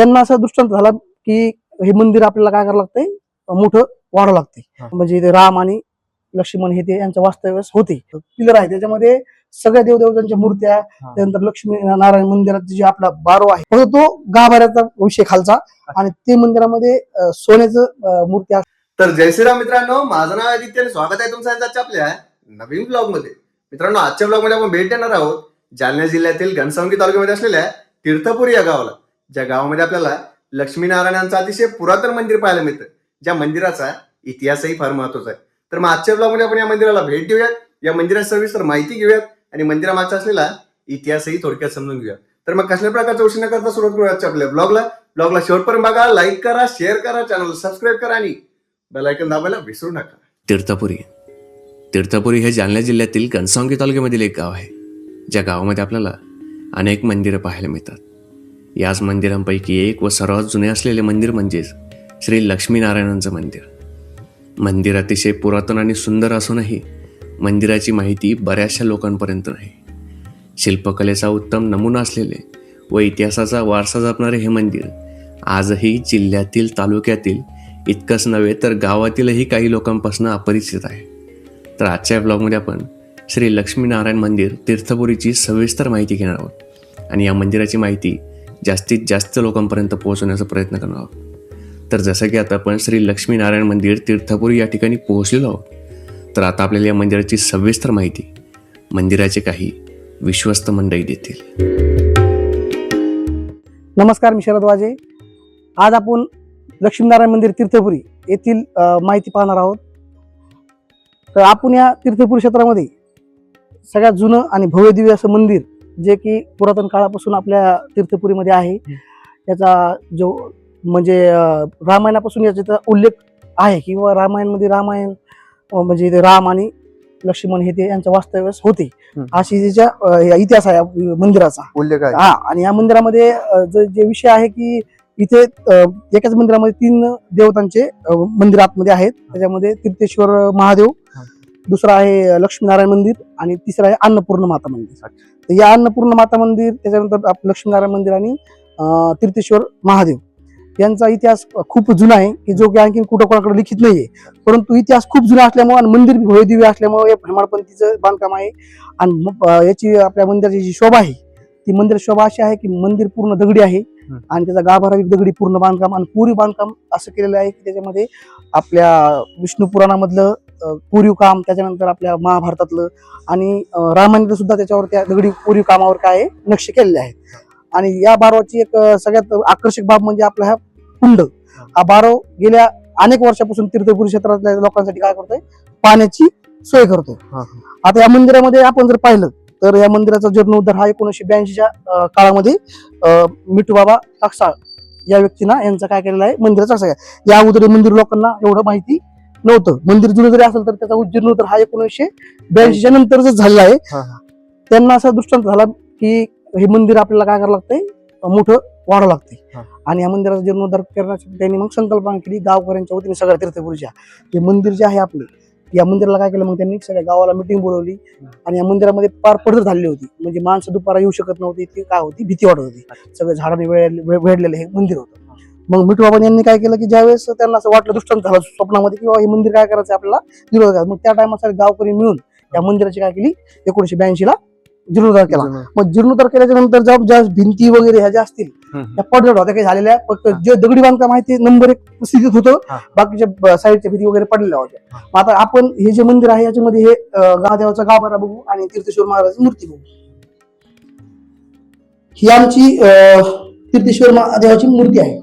त्यांना असा दृष्टांत झाला की हे मंदिर आपल्याला काय करावं लागतंय मोठं वाढावं लागतंय. म्हणजे इथे राम आणि लक्ष्मण हे ते यांच्या वास्तव्यास होते पिलर आहे त्याच्यामध्ये सगळ्या देवदेवतांच्या मूर्त्या. त्यानंतर लक्ष्मी नारायण मंदिरात जे आपला बारो आहे फक्त तो गाभाऱ्याचा विषय खालचा आणि ते मंदिरामध्ये सोन्याचं अं, मूर्ती असते. तर जय श्रीराम मित्रांनो माझं नाव आदित्य स्वागत आहे तुमचं आजच्या आपल्या नवीन ब्लॉगमध्ये मित्रांनो आजच्या ब्लॉगमध्ये आपण भेट देणार आहोत जालना जिल्ह्यातील घनसावंगी तालुक्यामध्ये असलेल्या तीर्थपुरी या गावाला ज्या गावामध्ये आपल्याला लक्ष्मीनारायणांचं अतिशय पुरातन मंदिर पाहायला मिळतं ज्या मंदिराचा इतिहासही फार महत्त्वाचा आहे. तर मग आजच्या आपण या मंदिराला भेट देऊयात. या मंदिरा सविस्तर माहिती घेऊयात आणि मंदिरामागचा असलेला इतिहासही थोडक्यात समजून घेऊया तर मग कसल्या प्रकारचा गोष्टी न करता सुरुवात करूयात आपल्या ब्लॉगला ब्लॉगला शेवटपर्यंत बघा लाईक करा शेअर करा चॅनल सबस्क्राईब करा आणि बेलायकन दाबायला विसरू नका. तीर्थपुरी तीर्थपुरी हे जालना जिल्ह्यातील घनसावंगी तालुक्यामधील एक गाव आहे ज्या गावामध्ये आपल्याला अनेक मंदिरं पाहायला मिळतात. याच मंदिरांपैकी एक व सर्वात जुने असलेले मंदिर म्हणजेच श्री लक्ष्मीनारायणांचं मंदिर. मंदिर अतिशय पुरातन आणि सुंदर असूनही मंदिराची माहिती बऱ्याचशा लोकांपर्यंत नाही. शिल्पकलेचा उत्तम नमुना असलेले व इतिहासाचा वारसा जपणारे हे मंदिर आजही जिल्ह्यातील तालुक्यातील इतकंच नव्हे तर गावातीलही काही लोकांपासून अपरिचित आहे. तर आजच्या ब्लॉगमध्ये आपण श्री लक्ष्मीनारायण मंदिर तीर्थपुरीची सविस्तर माहिती घेणार आहोत. आणि या मंदिराची माहिती जास्तीत जास्त लोकांपर्यंत पोहोचवण्याचा प्रयत्न करणार आहोत. तर जसं की आता आपण श्री लक्ष्मीनारायण मंदिर तीर्थपुरी या ठिकाणी पोहोचलेलो आहोत तर आता आपल्याला या मंदिराची सविस्तर माहिती मंदिराचे काही विश्वस्त मंडळी देतील. नमस्कार मी शरद वाजे. आज आपण लक्ष्मीनारायण मंदिर तीर्थपुरी येथील माहिती पाहणार आहोत. तर आपण या तीर्थपुरी क्षेत्रामध्ये सगळ्यात जुनं आणि भव्य दिव्य असं मंदिर जे की पुरातन काळापासून आपल्या तीर्थपुरीमध्ये आहे. याचा जो म्हणजे रामायणापासून याचा उल्लेख आहे किंवा रामायणमध्ये रामायण म्हणजे राम आणि लक्ष्मण हे ते यांच्या वास्तव्यास होते. अशी त्याच्या इतिहास आहे या मंदिराचा. उल्लेख आहे. हा आणि या मंदिरामध्ये जो जे विषय आहे की इथे एकाच मंदिरामध्ये तीन देवतांचे मंदिर आतमध्ये आहेत. त्याच्यामध्ये तीर्थेश्वर महादेव. दुसरं आहे लक्ष्मीनारायण मंदिर आणि तिसरं आहे अन्नपूर्ण माता मंदिर. तर या अन्नपूर्ण माता मंदिर त्याच्यानंतर आप- लक्ष्मीनारायण मंदिर आणि तीर्थेश्वर महादेव. यांचा इतिहास खूप जुना आहे की जो की आणखी कुठं कोणाकडे लिखित नाहीये. परंतु इतिहास खूप जुना असल्यामुळे आणि मंदिर बी भव्य दिव्य असल्यामुळे हे हेमाडपंथीचं बांधकाम आहे. आणि याची आपल्या मंदिराची जी शोभा आहे ती मंदिर शोभा अशी आहे की मंदिर पूर्ण दगडी आहे. आणि त्याचा गाभारा दगडी पूर्ण बांधकाम आणि पुरी बांधकाम असं केलेलं आहे की त्याच्यामध्ये आपल्या विष्णू पुराणामधलं कोरीव काम त्याच्यानंतर आपल्या महाभारतातलं आणि अ, रामायणातलं सुद्धा त्याच्यावर त्या दगडी कोरीव कामावर काय आहे, नक्षी केलेले आहेत आणि या बारवाची एक सगळ्यात आकर्षक बाब म्हणजे आपला हा कुंड. हा बारव गेल्या अनेक वर्षापासून तीर्थपुरी क्षेत्रातल्या लोकांसाठी काय करतोय? पाण्याची सोय करतोय. आता या मंदिरामध्ये आपण जर पाहिलं तर या मंदिराचा जीर्णोद्धार हा एकोणीसशे ब्याऐंशीच्या काळामध्ये मिठू बाबा टाकसाळ या व्यक्तीनं यांचा काय केलेला आहे? मंदिराचा या अगोदर मंदिर लोकांना एवढं माहिती नव्हतं. मंदिर जुनं जरी असेल तर त्याचा जीर्णोद्धार हा एकोणीसशे ब्याऐंशीच्या नंतरच झालेला आहे. त्यांना असा दृष्टांत झाला की हे मंदिर आपल्याला काय करावं लागतंय? मोठं वाढावं लागतंय. आणि या मंदिराचा जीर्णोद्धार करण्यासाठी त्यांनी मग संकल्पना केली गावकऱ्यांच्या वतीने सगळ्या तीर्थपुरीच्या. हे मंदिर जे आहे आपले या मंदिराला काय केलं मग त्यांनी? सगळ्या गावाला मिटिंग बोलवली. आणि या मंदिरामध्ये पार पडझड झालेली होती. म्हणजे माणसं दुपारा येऊ शकत नव्हती ती काय होती? भीती वाटत होती. सगळं झाडाने वेळ वेढलेलं हे मंदिर होतं. मग मिठू बाबांनी यांनी काय केलं की ज्यावेळेस त्यांना असं वाटलं दृष्टांत झालं स्वप्नामध्ये की बाबा हे मंदिर काय करायचं आपल्याला करायचा. मग त्या टायमासाठी गावकरी मिळून या मंदिराची काय केली? एकोणीशे ब्याऐंशी ला जीर्णोद्धार केला. मग जीर्णोद्धार केल्याच्यानंतर ज्या ज्या भिंती वगैरे ह्या ज्या असतील. त्या पडझड होत्या काही झालेल्या फक्त. जे दगडी बांधकाम आहे ते नंबर एक स्थितीत होतं. बाकीच्या साईडच्या भिंती वगैरे पडलेल्या होत्या. मग आता आपण हे जे मंदिर आहे याच्यामध्ये हे गावदेवाचा गाभारा बघू आणि तीर्थेश्वर महाराजाची मूर्ती बघू. ही आमची तीर्थेश्वर महादेवाची मूर्ती आहे.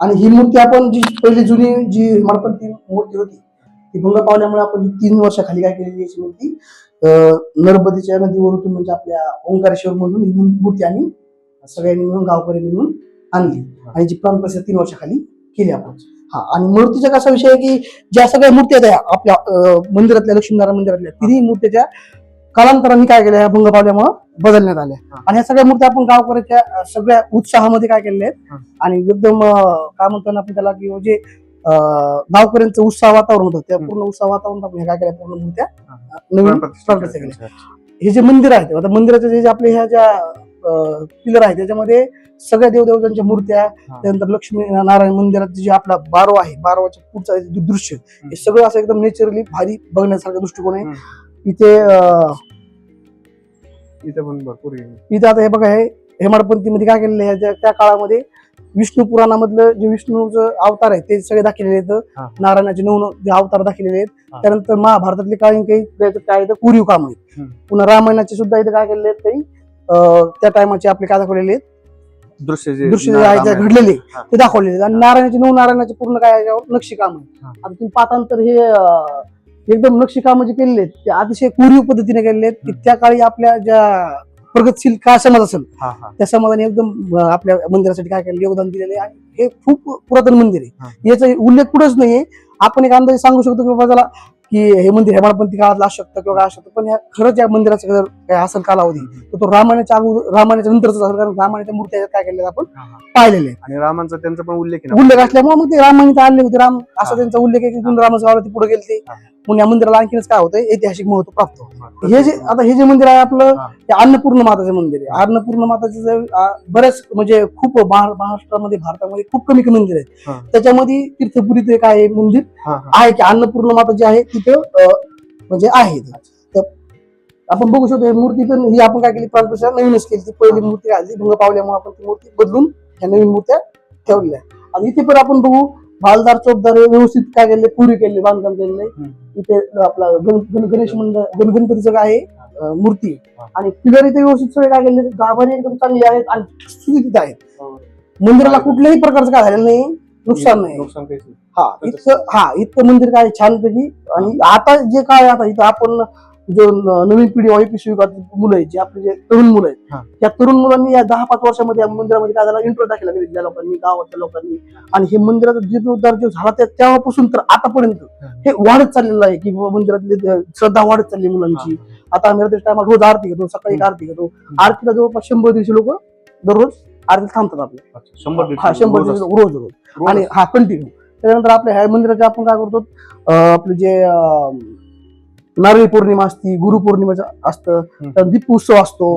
आणि ही मूर्ती आपण जी पहिली जुनी जी मडपंथी मूर्ती होती ती भंग पावल्यामुळे आपण तीन वर्षाखाली काय केलेली याची मूर्ती अं, नर्मदेच्या नदीवरून म्हणजे आपल्या ओंकारेश्वर म्हणून ही मूर्ती आम्ही सगळ्यांनी मिळून गावकरी मिळून आणली. आणि जी प्राण तीन वर्षाखाली केली आपण. हा आणि मूर्तीचा कसा विषय आहे की ज्या सगळ्या मूर्त्या आहेत आपल्या मंदिरातल्या लक्ष्मीनारायण मंदिरातल्या तिन्ही मूर्तीच्या कालांतराने काय केल्या ह्या भंग पावल्यामुळं बदलण्यात आल्या हा. आणि ह्या सगळ्या मूर्त्या आपण गावकऱ्याच्या सगळ्या उत्साहामध्ये काय केलेल्या. आहेत आणि एकदम काय म्हणतो ना आपण त्याला की म्हणजे अं, गावकऱ्यांचं उत्साह वातावरण होतं त्या. पूर्ण उत्साह वातावरण आपण काय केल्या पूर्ण मूर्त्या हा. नवीन. हे जे मंदिर आहे आता मंदिराच्या जे जे आपले ह्या ज्या पिलर आहे त्याच्यामध्ये सगळ्या देवदेवतांच्या मूर्त्या त्यानंतर लक्ष्मी नारायण मंदिरात जे आपला बारो आहे बारोच्या पुढचं जे दृश्य हे सगळं असं एकदम नेचरली भारी बघण्यासारखा दृष्टिकोन आहे इथे इथे पण भरपूर. इथे आता हे बघा हे हेमाडपंथीमध्ये काय केलेलं आहे त्या- त्या काळामध्ये विष्णू पुराणामधलं जे विष्णूचं अवतार आहे ते सगळे दाखवलेले आहेत. नारायणाचे नऊ नऊ जे अवतार दाखवलेले आहेत. त्यानंतर महाभारतातले काही काही काय कुरीव काम आहेत. पुन्हा रामायणाचे सुद्धा इथे काय केलेले आहेत काही त्या टायमाचे आपले काय दाखवलेले आहेत दृश्य दृश्य घडलेले. ते दाखवलेले आहेत. आणि नारायणाचे नऊ नारायणाचे पूर्ण काय नक्षी काम आहे. आता तुम्ही पाहतानंतर हे एकदम नक्षी कामं जे केलेले आहेत ते अतिशय कुरीव पद्धतीने केलेले आहेत की. त्या काळी आपल्या ज्या प्रगतशील काय समाज असेल त्या समाजाने एकदम आपल्या मंदिरासाठी काय केलं योगदान दिलेलं आहे आणि हे खूप पुरातन मंदिर. आहे याचा उल्लेख कुठंच नाहीये आपण एक अंदाजे सांगू शकतो की बाबा त्याला की हे मंदिर हेमाडपंथी काळातलं असू शकतं किंवा काय असू शकतं पण खरंच या मंदिराचं जर काय असेल कालावधी तर तो रामायणाच्या अगोदर रामायणाच्या नंतरच असेल कारण रामायणाच्या मूर्त्या काय केलेल्या आपण. पाहिलेले आणि रामांचा त्यांचा पण उल्लेख. उल्लेख असल्यामुळे मग ते रामायण आले होते राम असा. त्यांचा उल्लेख आहे की रामाचं गावाला ते पुढे गेले ते हा. म्हणून या मंदिराला आणखीनच काय होतं ऐतिहासिक महत्त्व प्राप्त होतं हा. जे आता हे जे मंदिर आहे आपलं हा. अन्नपूर्ण माताचं मंदिर आहे अन्नपूर्ण माताचं जे, बरेच म्हणजे खूप महा- महाराष्ट्रामध्ये भारतामध्ये खूप कमी कमी मंदिर आहेत. त्याच्यामध्ये तीर्थपुरी ते काय आहे मंदिर. आहे की अन्नपूर्ण माता जी आहे तिथं म्हणजे आहे. तर आपण बघू शकतो मूर्ती पण ही आपण काय केली प्राणप्रतिष्ठा नवीनच केली ती पहिली मूर्ती घालली भंग पावल्यामुळे आपण ती मूर्ती बदलून ह्या नवीन मूर्त्या ठेवलेल्या. आणि इथे पण आपण बघू भालदार चौकदार हे व्यवस्थित काय केले पुरी केले बांधकाम केलेले. इथे आपला गण गण- गणेश मंडळ गण गणपतीचं काय आहे मूर्ती. आणि पिलर इथे व्यवस्थित सगळे काय केले गाभारे एकदम चांगले आहेत आणि सुविधित आहेत. मंदिराला कुठल्याही प्रकारचं काय झालेलं नाही नुकसान नाही. हा इतकं हा इतकं मंदिर काय छानपैकी आणि आता जे काय आता इथं आपण जो नवीन पिढी वाई पिशवी मुलं आहेत जे आपले जे तरुण मुलं. आहेत त्या तरुण मुलांनी या दहा पाच वर्षामध्ये या मंदिरामध्ये काय झाला इंट्रो दाखवला त्या लोकांनी गावातल्या लोकांनी. आणि हे मंदिराचा जीर्णोद्धार जो झाला तेव्हापासून तर आतापर्यंत हा. वाढत चाललेलं आहे की मंदिरातली श्रद्धा वाढत चालली मुलांची. आता आम्ही त्या टायमाला रोज आरती घेतो सकाळी एक आरती घेतो. आरतीला जवळपास शंभर दीडशे लोक दररोज आरती थांबतात आपले शंभर हा शंभर असतं. रोज रोज. आणि हा कंटिन्यू त्याच्यानंतर आपल्या ह्या मंदिराचे आपण काय करतो आपलं जे नारळी पौर्णिमा असती गुरुपौर्णिमेचं असतं हम्म. तर दीप उत्सव असतो.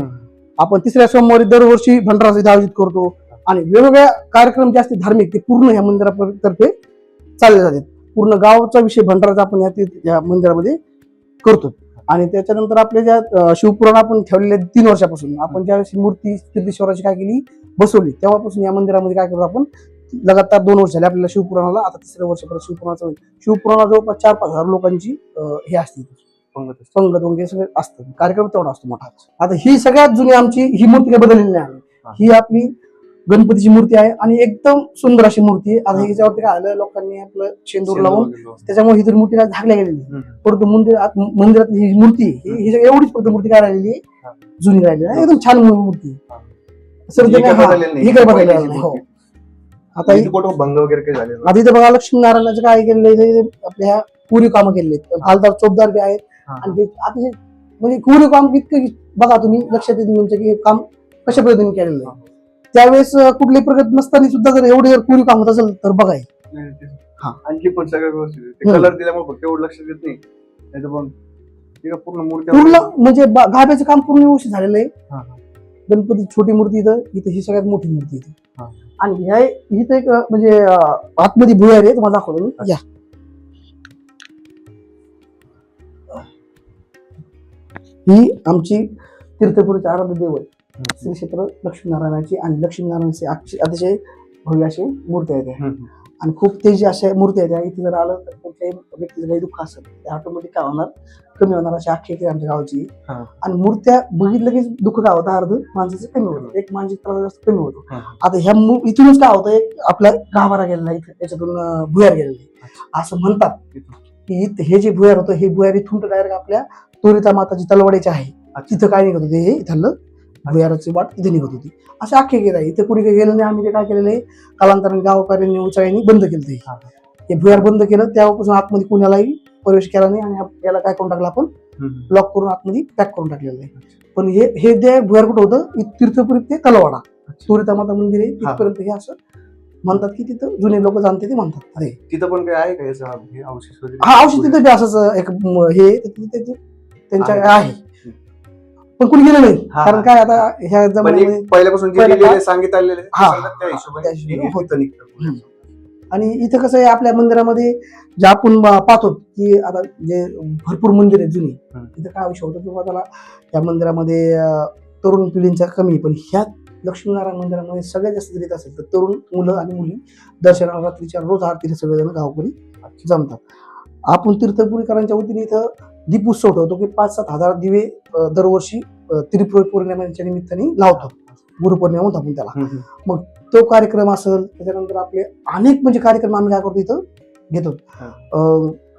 आपण तिसऱ्या सोमवारी दरवर्षी भंडारा इथे आयोजित करतो. आणि वेगवेगळ्या कार्यक्रम जे असते धार्मिक ते पूर्ण ह्या मंदिरातर्फे चालले जातात. पूर्ण गावचा विषय भंडाराचा आपण या या मंदिरामध्ये करतो. आणि त्याच्यानंतर आपल्या ज्या शिवपुराण आपण ठेवलेले तीन वर्षापासून. आपण ज्यावेळेस मूर्ती तीर्थेश्वराची काय केली बसवली तेव्हापासून या मंदिरामध्ये काय करतो आपण लगातार दोन वर्ष झाले आपल्याला शिवपुराणाला. आता तिसऱ्या वर्षापर्यंत शिवपुराणाचं शिवपुराणा जवळपास चार पाच हजार लोकांची हे असते पंगत असते. संगत वगैरे सगळं असतं कार्यक्रम तेवढा असतो मोठा आता ही सगळ्यात जुनी आमची ही मूर्ती काही बदललेली नाही हा. ही आपली गणपतीची मूर्ती आहे आणि एकदम सुंदर अशी मूर्ती आहे आता हा. ह्याच्यावरती काय आलं लोकांनी आपलं शेंदूर लावून. त्याच्यामुळे ही तर मूर्ती काय झाकल्या गेलेली आहे. हम्म. परंतु मंदिर आत- मंदिरात ही मूर्ती ही ही एवढीच फक्त मूर्ती काय राहिलेली हा. आहे जुनी राहिलेली आहे एकदम छान मूर्ती हा. सर ही त्याने- काही हा, बदललेली नाही. ही काही बदललेली पहिलीची नाही हो मूर्ती. आता ही- इथे कुठं भंग वगैरे काही आता इथे बघा लक्ष्मीनारायणाचं काय केलेलं आहे इथे आपल्या पुरी कामं केलेली आहेत हालदार चौकदार बी आहेत आणि ते अतिशय म्हणजे कुरी काम इतकं बघा तुम्ही लक्षात येईल तुमच्या की हे काम कशा पद्धतीने केलेलं आहे त्यावेळेस कुठली प्रगत नसताना सुद्धा जर एवढे जर कुरी काम होत असेल तर बघा हे. हा. आणखी पण सगळं व्यवस्थित आहे. ते हम्म. कलर दिल्यामुळे फक्त एवढं लक्ष देत नाही नाही पण पूर्ण मूर्ती पूर्ण म्हणजे गाभ्याचं काम पूर्ण व्यवस्थित झालेलं आहे. गणपती छोटी मूर्ती इथं इथं ही सगळ्यात मोठी मूर्ती इथे. आणि ह्या इथं एक म्हणजे आतमध्ये भुयारी आहे तुम्हाला दाखवतो मी या ही आमची तीर्थपुरीची आराध्य देव आहे श्री क्षेत्र लक्ष्मीनारायणाची आणि लक्ष्मीनारायणाची अतिशय भव्य अशी मूर्ती आहे त्या. हम्म. आणि खूप तेजी अशा मूर्ती आहेत त्या इथे जर आलं तर कोणत्याही व्यक्तीचं काही दुःख असेल ते ऑटोमॅटिक काय होणार? कमी होणार अशी आख्या आहे आमच्या गावाची. आणि मूर्त्या बघितलं की दुःख काय होतं? अर्ध माणसाचं कमी होतं. एक मानसिक त्रास जास्त कमी होतो. आता ह्या मू- इथूनच काय होतं? एक आपला गाभारा गेलेला इथं. त्याच्यातून भुयार गेलेला आहे. असं म्हणतात. की इथं हे जे भुयार होतं हे भुयार इथून डायरेक्ट आपल्या तोरिता माताची तलवाडीची आहे. तिथं काय निघत होते हे इथलं भुयाराची वाट तिथे निघत होती. असे अख्खे गेलं आहे. इथे कुणी काही गेलं नाही आम्ही ते काय केलेलं आहे कालांतराने गावकऱ्यांनी उचाळ्यांनी बंद केलं ते. हा. भुयार बंद केलं तेव्हापासून आतमध्ये कुणालाही प्रवेश केला नाही आणि याला काय करून टाकलं आपण. लॉक करून आतमध्ये पॅक करून टाकलेलं आहे. पण हे हे जे भुयार कुठं होतं तीर्थपुरी ते तलवाडा. तुरिता माता मंदिर आहे. तिथपर्यंत हे असं म्हणतात की तिथं जुने लोक जाणते ते म्हणतात अरे तिथं पण काय आहे का याचं हे अवशेष वगैरे हा औषध तिथं बी असंच एक म- हे आहे, तर तिथे त्याचे- त्यांच्या आहे. आहे पण कोणी गेलं नाही हा. कारण काय आता ह्या जमान्यामध्ये पहिल्यापासून जे पहिलं लिहिलेलं का- सांगित आलेले हा. त्या हिशोबाने त्या हिशोबाने हे होतं. निघतं. आणि इथं कसं आहे आपल्या मंदिरामध्ये जे आपण ब- पाहतो की आता जे भरपूर मंदिर आहेत जुनी हम्म. तिथं काय विषय होतं किंवा त्याला त्या मंदिरामध्ये अं, तरुण पिढींचा कमी आहे. पण ह्या लक्ष्मीनारायण मंदिरामध्ये सगळ्यात जास्त जर असेल तर तरुण मुलं आणि मुली दर्शनाला रात्रीच्या रोज आरतीला सगळेजण गावकरी जमतात. आपण तीर्थपुरीकरांच्या वतीने इथं दीप उत्सव ठेवतो की पाच सात हजार दिवे दरवर्षी त्रिपुरी पौर्णिमेच्या निमित्ताने लावतो. गुरुपौर्णिमा म्हणतो आपण त्याला. हम्म. तो कार्यक्रम असेल त्याच्यानंतर आपले अनेक म्हणजे कार्यक्रम आम्ही काय करतो इथं? घेतो.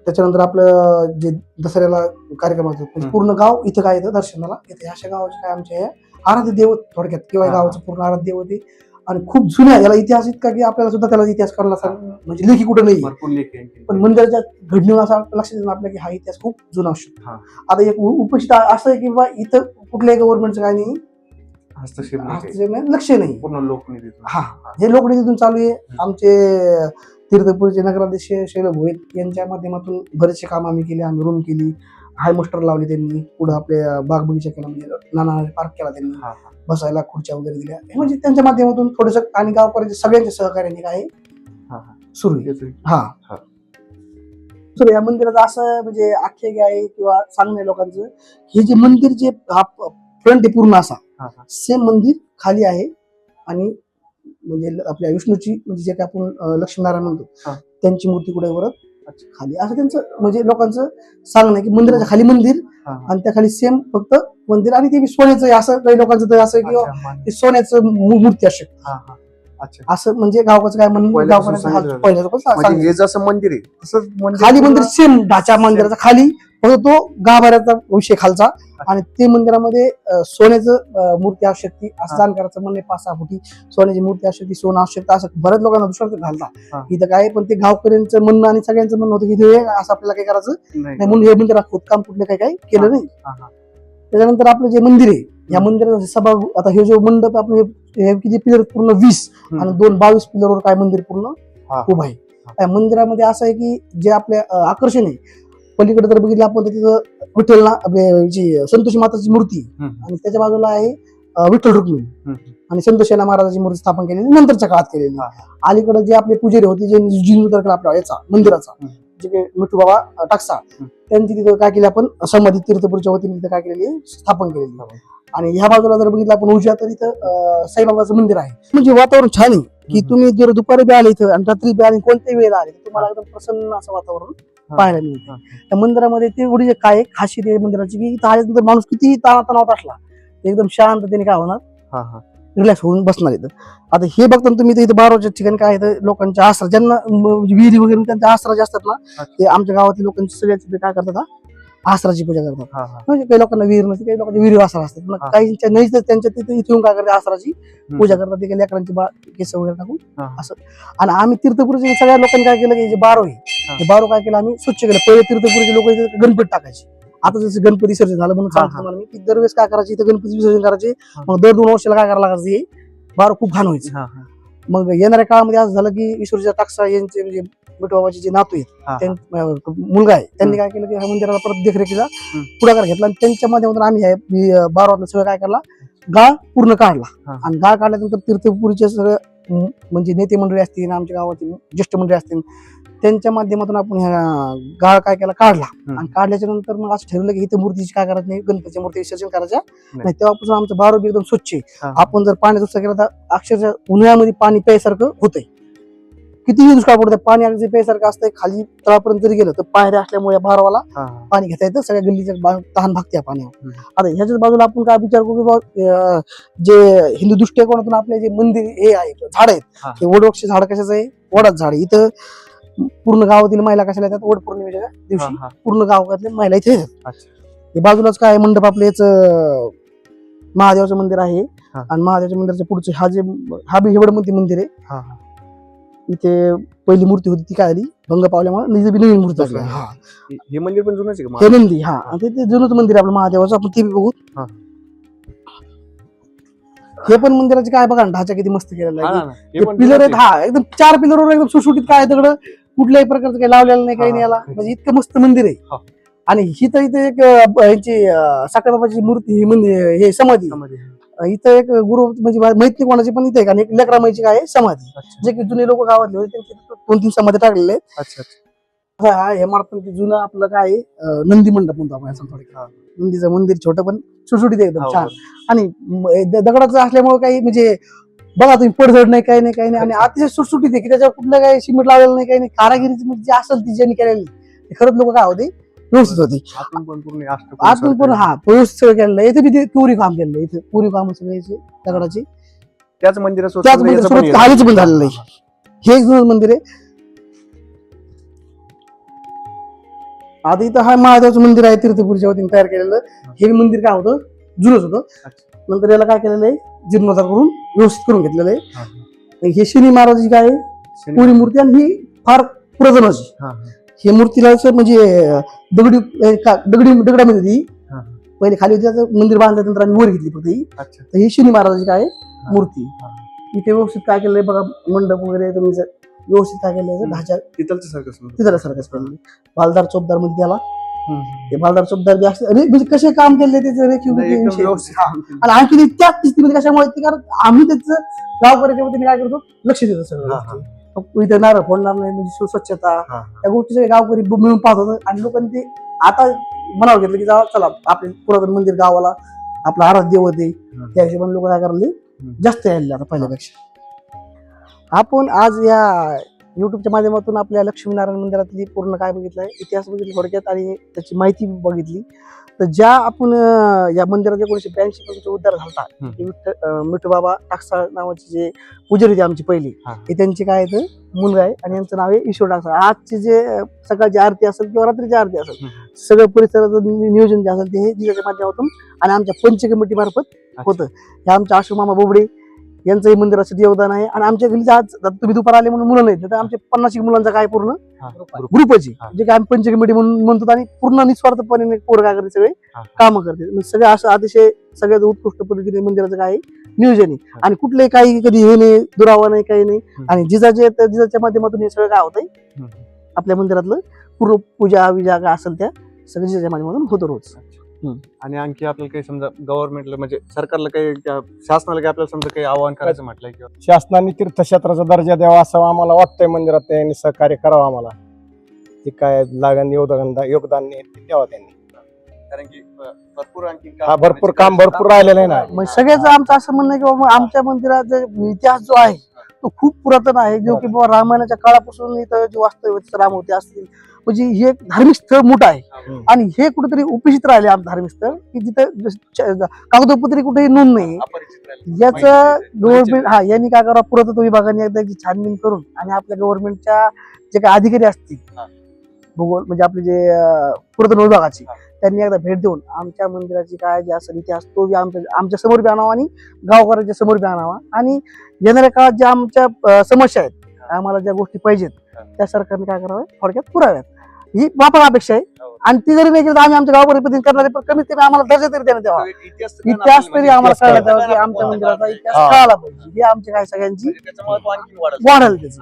त्याच्यानंतर आपलं जे दसऱ्याला कार्यक्रम असतो म्हणजे. पूर्ण गाव इथं काय येतं? दर्शनाला. येते अशा गावाचे काय आमचे हे आराध्य देवत थोडक्यात. किंवा. गावाचं पूर्ण आराध्य देवत आहे आणि खूप जुन्या याला इतिहास इतका की आपल्याला सुद्धा त्याला इतिहास करायला सांग. म्हणजे लेखी कुठं नाही. पण मंदिराच्या घडणीवर असं लक्षात येतं आपल्या की हा इतिहास खूप जुना असतो हा. आता एक उपस्थित असं आहे की बा इथं कुठल्याही गव्हर्नमेंटचं काय नाही. हस्तक्षेप लक्ष नाही. पूर्ण लोकनिधीतून. हा. हे लोकनिधीतून चालू आहे. आमचे तीर्थपुरीचे नगराध्यक्ष शैल भोईत यांच्या माध्यमातून बरेचसे काम आम्ही केले आम्ही रूम केली. हाय मास्टर लावले त्यांनी पुढे आपले बाग बगीचा केला म्हणजे नाना पार्क केला त्यांनी हा, हा. बसायला खुर्च्या वगैरे दिल्या हे म्हणजे त्यांच्या माध्यमातून थोडस आणि गावकऱ्यांच्या सगळ्यांच्या सहकार्याने काय हा, हा. सुरू आहे हा हा. या मंदिराचं असं म्हणजे आख्यायिका आहे किंवा सांगणे लोकांचं हे जे मंदिर जे फ्रंट आहे पूर्ण असा हा, हा. सेम मंदिर खाली आहे आणि म्हणजे आपल्या विष्णूची म्हणजे जे काय आपण लक्ष्मीनारायण म्हणतो हा. त्यांची मूर्ती कुठे वरत. खाली असं त्यांचं म्हणजे लोकांचं सांगणं आहे की मंदिराच्या खाली मंदिर हा, हा. आणि त्या खाली सेम फक्त मंदिर आणि ते सोन्याचं असं काही लोकांचं तर असं आहे की अच्छा, मान- ते सोन्याचं मूर्ती असू शकते हा, हा. असं म्हणजे गावकाचं काय म्हणून गावकऱ्यांचं पहिल्यापासून म्हणजे. हे जसं मंदिर आहे तसंच खाली मंदिर सेम ढाच्या मंदिराचा खाली फक्त तो गाभाऱ्याचा विषय खालचा आणि ते मंदिरामध्ये सोन्याचं मूर्ती आवश्यकती असं हा. जाणकाराचं म्हणणे पाच सहा फुटी सोन्याची मूर्ती आवश्यकती सोनं आवश्यकता असं बऱ्याच लोकांना दुसरं हा. घालता इथं काय पण ते गावकऱ्यांचं म्हणणं आणि सगळ्यांचं म्हणणं होतं की हे असं आपल्याला काय करायचं नाही. म्हणून हे मंदिरात खोदकाम कुठलं काही काही केलं नाही. त्याच्यानंतर आपलं जे मंदिर आहे या मंदिराचं सभा आता हे जो मंडप आपण हे- हे किती पिलर पूर्ण वीस. आणि दोन बावीस पिलरवर काय मंदिर पूर्ण हा. उभं आहे मंदिरामध्ये असं आहे की जे आपल्या अं, आकर्षण आहे पलीकडे जर बघितलं आपण तर तिथं विठ्ठल ना आपले जी संतोषी माताची मूर्ती आहे. हम्म. आणि त्याच्या बाजूला आहे अं, विठ्ठल रुक्मिणी हम्म. आणि संतोषेला महाराजाची मूर्ती स्थापन केलेली नंतरच्या काळात केलेली हा, अलीकडे जे आपले पुजारी होते जे जीर्णोद्धार केला आपल्या याचा मंदिराचा हम्म. जे काही मिठू बाबा टाकसा. त्यांची तिथं काय केली आपण समाधी तीर्थपूरच्या वतीने तिथं काय केलेली? स्थापन केलेली. आणि ह्या बाजूला जर बघितलं आपण उजव्या तर इथं साईबाबाचं मंदिर आहे म्हणजे वातावरण छान आहे की. तुम्ही जर दुपारी बी आले इथं आणि रात्री बी आले कोणत्याही वेळेला आले तुम्हाला एकदम प्रसन्न असं वातावरण. पाहायला मिळतं. त्या मंदिरामध्ये ते एवढी जे काय आहे मंदिराची की इथं आल्यानंतर माणूस कितीही ताणातणावात असला एकदम शांततेने काय होणार. रिलॅक्स होऊन बसणार इथं आता हे बघताना तुम्ही इथं बारोच्या ठिकाणी काय लोकांच्या आसरा ज्यांना विहिरी वगैरे त्यांच्या आसरा जे असतात ना. ते आमच्या गावातील लोकांची सगळ्याच ते काय करतात? आसराची पूजा करतात. म्हणजे काही लोकांना विहीर नसते काही लोकांच्या विहिरी आसरा असतात हा. नाही तर त्यांच्या तिथे इथे येऊन काय करतात आसराची. पूजा करतात ते काही लेकरांची बा केस वगैरे टाकून. असं आणि आम्ही तीर्थपुरीचे सगळ्या लोकांनी काय केलं की जे बारो आहे हा. बारो काय केलं आम्ही स्वच्छ केलं पहिले तीर्थपुरीचे लोक गणपती टाकायचे आता जसं गणपती विसर्जन झालं म्हणून सांगतो. तुम्हाला मी की दरवेळेस काय करायचे इथं गणपती विसर्जन करायचे. मग दर दोन वर्षाला काय करायला लागायचं हे बारो खूप घाण व्हायचं. मग येणाऱ्या काळामध्ये असं झालं की ईश्वरच्या टाकसा यांचे म्हणजे बाबाचे जे नातू आहेत मुलगा आहे त्यांनी काय केलं की ह्या मंदिराला परत देखरेखीचा हम्म. पुढाकार घेतला आणि त्यांच्या माध्यमातून आम्ही बारावातलं सगळं काय करला गाळ पूर्ण काढला. आणि गाळ काढल्यानंतर तीर्थपुरीचे सगळं म्हणजे नेते मंडळी असतील आमच्या गावातील ज्येष्ठ मंडळी असतील त्यांच्या माध्यमातून आपण ह्या गाळ काय केला काढला. आणि काढल्याच्या नंतर मग असं ठरवलं की इथं मूर्तीची काय करायचं नाही गणपतीच्या मूर्ती विसर्जन करायच्या नाही. तेव्हापासून आमचं बारो बी एकदम स्वच्छ आहे. आपण जर पाणी दुसरं केलं तर अक्षरशः उन्हाळ्यामध्ये पाणी प्यायसारखं होतंय कितीही दुष्काळ पडतं पाणी अगदी प्यायसारखं असतंय खाली तळापर्यंत जरी गेलं तर पायऱ्या असल्यामुळे बारावाला. पाणी घेता येतं सगळ्या गल्लीच्या तहान भागते या पाण्यावर. आता ह्याच्याच बाजूला आपण काय विचार करू की जे हिंदू दृष्टिकोनातून आपले जे मंदिर हे आहे झाड आहेत हा. वडवृक्ष झाड कशाचं आहे वडाच झाड. इथं पूर्ण गावातील महिला कशाला येतात वड पौर्णिमेच्या दिवशी हा. पूर्ण गावातले महिला इथे येतात अच्छा. हे बाजूलाच काय मंडप आपलं याचं महादेवाचं मंदिर आहे हा. आणि महादेवाच्या मंदिराच्या पुढचं हा जे हा बी हेवडमंती मंदिर आहे हा, हा. इथे पहिली मूर्ती होती ती काय आली भंग पावल्यामुळे नवीन मूर्ती दुसरं. हा हे- हे मंदिर पण जुनच आहे का हे नंदी हा आणि ते ते जुनंच मंदिर आहे आपलं महादेवाचं आपण ते बी बघू हा. हे पण मंदिराचे काय बघा ना ढाचा किती मस्त केलेला हा आहे ना, ना. पण पिलर जुनंच आहेत आहे. हा एकदम चार पिलरवर एकदम सुटसुटीत काय दगड कुठल्याही प्रकारचं काही लावलेलं नाही काही नाही हा. याला म्हणजे इतकं मस्त मंदिर आहे. हा. आणि ही तर इथे एक यांची साखरबाबाची मूर्ती ही मंदिर हे समाधी इथं एक गुरु म्हणजे मा- माहीत नाही कोणाची पण इथे एक आणि एक लेकरामाईची काय समाधी. जे की जुने लोक गावातले होते त्यांचे दोन तीन समाधी टाकलेले हा हा, हे मारपंथी जुनं आपलं काय नंदी मंडप म्हणतो आपण. नंदीचं मंदिर छोटं पण सुटसुटीत एकदम हो, छान. आणि म- द- दगडाचं असल्यामुळे काही म्हणजे बघा तुम्ही पडझड नाही काही नाही काही नाही. आणि अतिशय सुटसुटीत आहे की त्याच्यावर कुठलं काही सिमेंट लावलेलं नाही काही नाही. कारागिरीची म्हणजे जी असेल ती ज्यांनी केलेली ते खरंच लोक काय होते व्यवस्थित होते. आतून पण हा व्यवस्थित सगळं केलेलं. आहे इथे पुरी काम केलेलं आहे. इथे पुरी काम सगळे दगडाची. त्याच मंदिरासोबत त्याच मंदिर याचं पण झालेलं आहे. हे एक जुनं मंदिर आहे. आता इथं हा महादेवाचं मंदिर आहे तीर्थपुरीच्या वतीने तयार केलेलं. हे मंदिर काय होतं? जुनच होतं. नंतर याला काय केलेलं आहे? जीर्णोद्धार करून व्यवस्थित करून घेतलेलं हा, आहे हे शनी महाराजाची काय पुरी मूर्ती आणि ही फार पुरातनाची. हा, मूर्तीला म्हणजे दगडी दगडी दगडामध्ये ती. पहिले खाली होती मंदिर बांधल्यानंतर आम्ही वर घेतली फक्त ही. ही शनी महाराजाची काय मूर्ती. इथे व्यवस्थित काय केलंय बघा मंडप वगैरे तुम्ही व्यवस्थित काय केलंय. ढाच्या तिथलचं सारखं समजा. तिथं सारखंच केलं बालदार चोपदारमध्ये त्याला. ते बालदार चोपदार बी म्हणजे कसे काम केले त्याचे रेखीव. आणि आणखी त्याच स्थितीमध्ये कशामुळे येते कारण आम्ही त्याचं गावकऱ्याच्या वतीने काय करतो लक्ष देतो सगळं. इथं नारळ फोडणार नाही म्हणजे स्वच्छता त्या गोष्टी सगळे गावकरी मिळून पाहत होतं आणि लोकांनी ते आता मनावर घेतलं की जावा चला आपले पुरातन मंदिर गावाला आपला आराध्य होते. त्या हिशोबाने लोक काय करले. जास्त यायला आता पहिल्यापेक्षा आपण आज या युट्यूबच्या माध्यमातून आपल्या लक्ष्मीनारायण मंदिरातली पूर्ण काय बघितलंय? इतिहास बघितला थोडक्यात आणि त्याची माहिती बघितली. तर ज्या आपण या मंदिरात एकोणीशे ब्याऐंशी पासून उद्धार झालता हम्म. ते विठ्ठ- अं, मिठूबाबा टाकसाळ नावाचे जे पुजारी होते आमची पहिली हा. त्यांचे काय आहे तर मुलगा आहे आणि यांचं नाव आहे ईश्वर टाकसाळ. आजचे जे सकाळची आरती असेल किंवा रात्रीची आरती असेल सगळं परिसराचं नियोजन जे असेल ते हे जिल्ह्याच्या माध्यमातून आणि आमच्या पंच कमिटी मार्फत होतं. हे आमच्या आशू मामा बोबडे यांचंही मंदिराचं योगदान आहे. आणि आमच्या घरी आज आता तुम्ही दुपार आले म्हणून मुलं नाहीत. तर आमच्या पन्नास एक मुलांचा काय पूर्ण? ग्रुपच. जे काय आम्ही पंच कमिटी म्हणून म्हणतो आणि पूर्ण निस्वार्थपणे पोरं काय करते सगळे. कामं करते म्हणजे सगळं असं अतिशय सगळ्यात उत्कृष्ट पद्धतीने मंदिराचं काय आहे, नियोजन आहे. आणि कुठलंही काही कधी हे नाही दुरावा नाही काही नाही. आणि जिजाचे तर जिजाच्या माध्यमातून हे सगळं काय होतंय. आपल्या मंदिरातलं पूर्व पूजा विजा काय असेल त्या सगळं जिजाच्या माध्यमातून होतं रोज. आणि आणखी आपल्याला काही समजा गव्हर्नमेंटला म्हणजे सरकारला काही शासनाला काही आपल्याला समजा काही आवाहन करायचं म्हटलं किंवा? शासनाने तीर्थक्षेत्राचा दर्जा द्यावा असं आम्हाला वाटतंय मंदिरात त्यांनी सहकार्य करावं आम्हाला. जे काय लागण योगदान योगदान ते द्यावं त्यांनी. कारण की भरपूर आणखी हा भरपूर काम भरपूर राहिलेलं आहे ना. मग सगळ्याच आमचं असं म्हणणं की बाबा आमच्या मंदिराचा इतिहास जो आहे तो खूप पुरातन आहे. जो की बाबा रामायणाच्या काळापासून इथं जे वास्तव्य राम होते असतील. म्हणजे हे एक धार्मिक स्थळ मोठं आहे. आणि हे कुठेतरी उपेक्षित राहिले आम धार्मिक स्थळ की जिथं कागदोपत्री कुठेही नोंद नाही. याचं. गव्हर्नमेंट हा यांनी काय करावं पुरातत्व विभागाने एकदा छानबीन करून आणि आपल्या गव्हर्नमेंटच्या जे काही अधिकारी असतील. भूगोल म्हणजे आपले जे पुरातन विभागाचे. त्यांनी एकदा भेट देऊन आमच्या मंदिराची काय जे असेल इतिहास तो बी आमच्या आमच्यासमोर बी आणावा आणि गावकऱ्यांच्या समोर बी आणावा आणि येणाऱ्या काळात ज्या आमच्या समस्या आहेत आम्हाला ज्या गोष्टी पाहिजेत. त्या सरकारने काय करावं? थोडक्यात पुराव्यात. ही वापर अपेक्षा आहे. हो. आणि ती जरी नाही केली तर आम्ही आमच्या गावाकडे पद्धती करणार आहे, पण कमीत कमी आम्हाला दर्जा तरी देण्यात यावा. तो एक इतिहास तर आम्हाला कळण्यात यावा की आमच्या मंदिराचा इतिहास. कळाला पाहिजे. हे आमच्या काय सगळ्यांची वाढेल त्याचं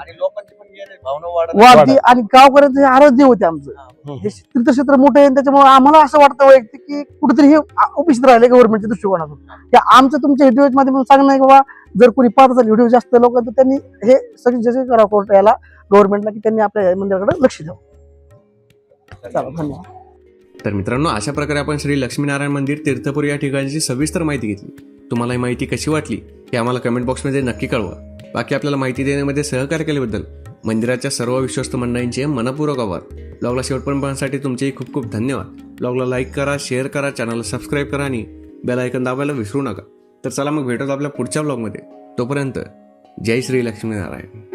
वाढत आणि गावकऱ्यांचं हे आराध्य होते आमचं. हे तीर्थक्षेत्र मोठं आहे त्याच्यामुळे आम्हाला असं वाटतं वैयक्तिक की कुठेतरी हे उपेक्षित राहिले गव्हर्नमेंटच्या दृष्टिकोनातून. हे आमचं तुमच्या व्हिडिओ माध्यमातून सांगणं आहे की बाबा जर कोणी पाहत असेल व्हिडिओ जास्त लोक तर त्यांनी हे सगळे जसे करावं कोर्ट याला गव्हर्नमेंटला की त्यांनी आपल्या मंदिराकडे लक्ष द्यावं. चला धन्यवाद. तर मित्रांनो अशा प्रकारे आपण श्री लक्ष्मीनारायण मंदिर तीर्थपुरी या ठिकाणची सविस्तर माहिती घेतली. तुम्हाला ही माहिती कशी वाटली हे आम्हाला कमेंट बॉक्समध्ये नक्की कळवा. बाकी आपल्याला माहिती देण्यामध्ये सहकार्य केल्याबद्दल मंदिराच्या सर्व विश्वस्त मंडळींचे मनपूर्वक आभार. ब्लॉगला शेवटपर्यंत पाहण्यासाठी तुमचेही खूप खूप धन्यवाद. ब्लॉगला लाईक करा शेअर करा चॅनलला सबस्क्राईब करा आणि बेल ऐकन दाबायला विसरू नका. तर चला मग भेटत आपल्या पुढच्या ब्लॉगमध्ये. तोपर्यंत जय श्री लक्ष्मीनारायण.